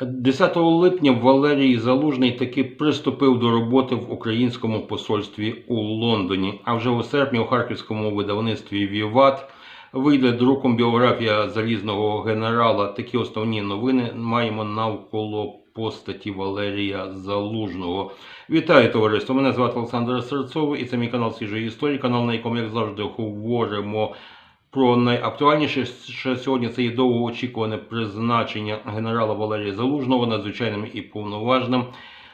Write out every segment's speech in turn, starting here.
10 липня Валерій Залужний таки приступив до роботи в українському посольстві у Лондоні. А вже у серпні у харківському видавництві Віват вийде друком біографія залізного генерала. Такі основні новини маємо навколо постаті Валерія Залужного. Вітаю товариство! Мене звати Олександр Серцов і це мій канал Свіжої історії, канал, на якому, як завжди, говоримо про найактуальніше ще сьогодні це є довгоочікуване призначення генерала Валерія Залужного надзвичайним і повноважним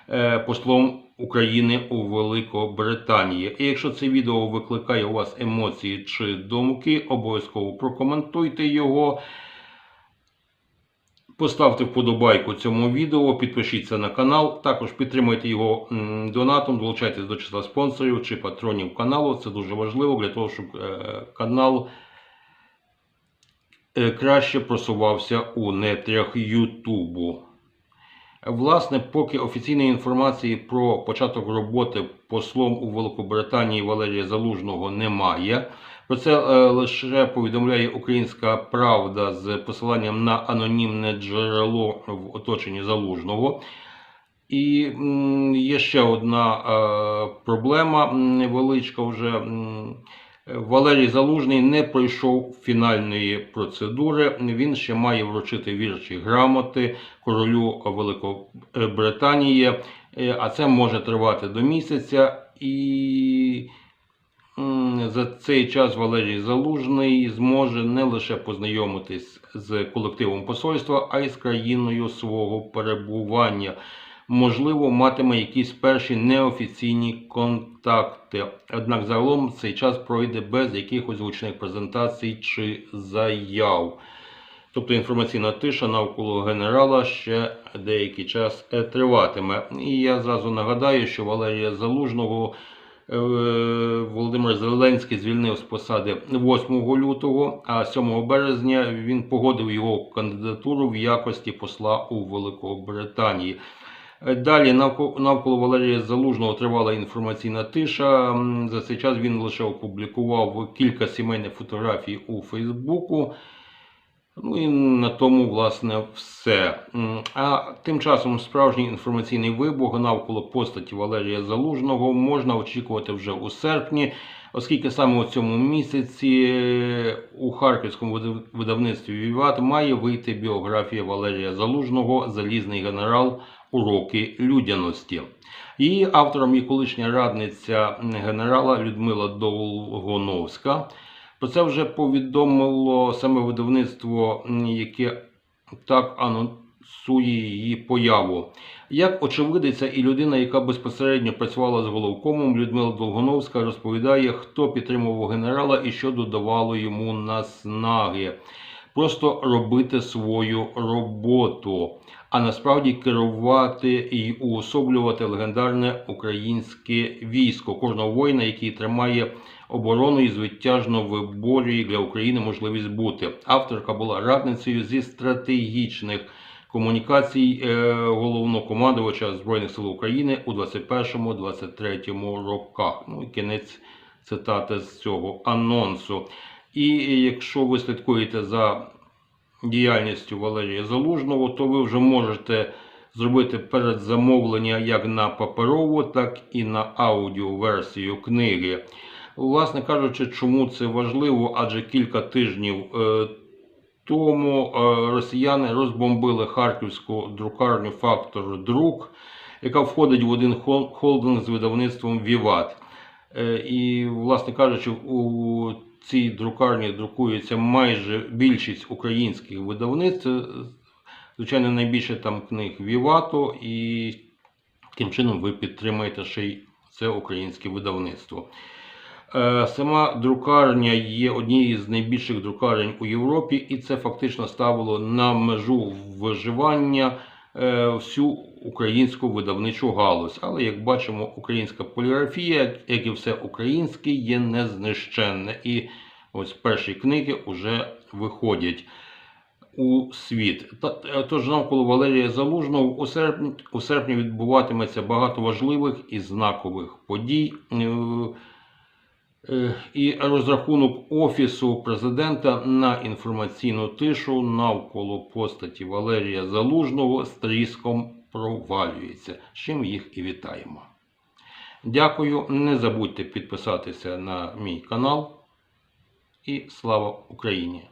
е, послом України у Великобританії. І якщо це відео викликає у вас емоції чи думки, обов'язково прокоментуйте його. Поставте вподобайку цьому відео, підпишіться на канал, також підтримуйте його донатом, долучайтесь до числа спонсорів чи патронів каналу. Це дуже важливо для того, щоб е, канал краще просувався у нетрях Ютубу. Власне, поки офіційної інформації про початок роботи послом у Великобританії Валерія Залужного немає. Про це е, лише повідомляє Українська Правда з посиланням на анонімне джерело в оточенні Залужного. І є ще одна е, проблема невеличка вже. М, Валерій Залужний не пройшов фінальної процедури. Він ще має вручити вірчі грамоти королю Великобританії, Е, а це може тривати до місяця. І за цей час Валерій Залужний зможе не лише познайомитись з колективом посольства, а й з країною свого перебування. Можливо, матиме якісь перші неофіційні контакти. Однак загалом цей час пройде без якихось гучних презентацій чи заяв. Тобто інформаційна тиша навколо генерала ще деякий час е, триватиме. І я зразу нагадаю, що Валерія Залужного е, Володимир Зеленський звільнив з посади 8 лютого, а 7 березня він погодив його кандидатуру в якості посла у Великобританії. Далі навколо Валерія Залужного тривала інформаційна тиша. За цей час він лише опублікував кілька сімейних фотографій у Фейсбуку. Ну і на тому, власне, все. А тим часом справжній інформаційний вибух навколо постаті Валерія Залужного можна очікувати вже у серпні, оскільки саме у цьому місяці е, у харківському видавництві Віват має вийти біографія Валерія Залужного Залізний генерал Уроки людяності. Її автором є колишня радниця генерала Людмила Довгоновська. Про це вже повідомило саме видавництво, яке так анонсує її появу. Як очевидиться, і людина, яка безпосередньо працювала з головкомом, Людмила Долгоновська розповідає, хто підтримував генерала і що додавало йому наснаги. Просто робити свою роботу, а насправді керувати і уособлювати легендарне українське військо кожного воїна, який тримає оборону і звитяжно виборює для України можливість бути. Авторка була радницею зі стратегічних комунікацій е, головнокомандувача Збройних сил України у 21-23 роках. Ну і кінець цитати з цього анонсу. І якщо ви слідкуєте за діяльністю Валерія Залужного, то ви вже можете зробити передзамовлення як на паперову, так і на аудіоверсію книги. Власне кажучи, чому це важливо? Адже кілька тижнів е, тому е, росіяни розбомбили харківську друкарню Фактор Друк, яка входить в один хол- холдинг з видавництвом Віват. Е, І, власне кажучи, у цій друкарні друкується майже більшість українських видавництв. Звичайно, найбільше там книг Вівато, і таким чином ви підтримаєте ще й це українське видавництво. Е, Сама друкарня є однією з найбільших друкарень у Європі, і це фактично ставило на межу виживання всю українську видавничу галузь. Але як бачимо, українська поліграфія, як і все українське, є незнищенне. І ось перші книги вже виходять у світ. Е, Тож навколо Валерія Залужного у серпні, у серпні відбуватиметься багато важливих і знакових подій. Е, І розрахунок Офісу президента на інформаційну тишу навколо постаті Валерія Залужного з тріском провалюється. З чим їх і вітаємо. Дякую. Не забудьте підписатися на мій канал. І слава Україні!